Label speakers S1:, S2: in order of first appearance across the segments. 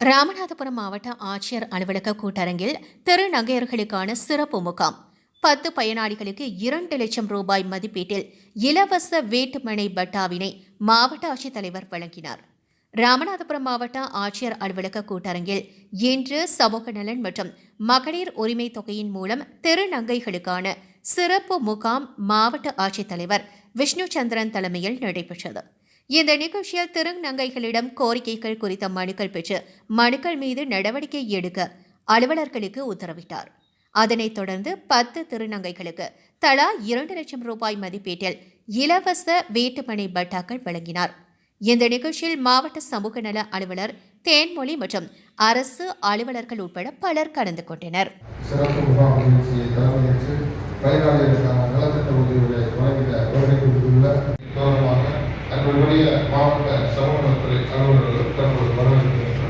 S1: ராமநாதபுரம் மாவட்ட ஆட்சியர் அலுவலக கூட்டரங்கில் திருநங்கையர்களுக்கான சிறப்பு முகாம். பத்து பயனாளிகளுக்கு இரண்டு லட்சம் ரூபாய் மதிப்பீட்டில் இலவச வீட்டுமனை பட்டாவினை மாவட்ட ஆட்சித்தலைவர் வழங்கினார். ராமநாதபுரம் மாவட்ட ஆட்சியர் அலுவலக கூட்டரங்கில் இன்று சமூக நலன் மற்றும் மகளிர் உரிமை தொகையின் மூலம் திருநங்கைகளுக்கான சிறப்பு முகாம் மாவட்ட ஆட்சித்தலைவர் விஷ்ணு சந்திரன் தலைமையில் நடைபெற்றது. இந்த நிகழ்ச்சியில் திருநங்கைகளிடம் கோரிக்கைகள் குறித்த மனுக்கள் பெற்று மனுக்கள் மீது நடவடிக்கை எடுக்க அலுவலர்களுக்கு உத்தரவிட்டார். அதனைத் தொடர்ந்து பத்து திருநங்கைகளுக்கு தலா இரண்டு லட்சம் ரூபாய் மதிப்பீட்டில் இலவச வீட்டுமனை பட்டாக்கள் வழங்கினார். இந்த நிகழ்ச்சியில் மாவட்ட சமூக நல அலுவலர் தேன்மொழி மற்றும் அரசு அலுவலர்கள் உட்பட பலர் கலந்து கொண்டனர்.
S2: சிறப்பு அன்புடைய மாவட்ட சமூகத்துறை அலுவலர்கள் தற்போது வரவேற்கின்றனர்.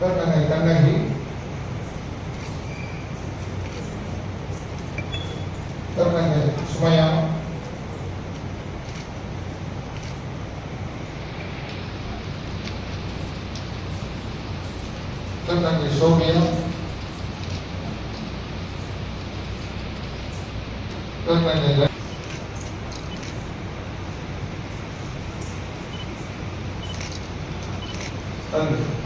S3: तर नागरिकांनाही करण्याचे सुमया करण्याचे शौर्य करण्याचे Thank you.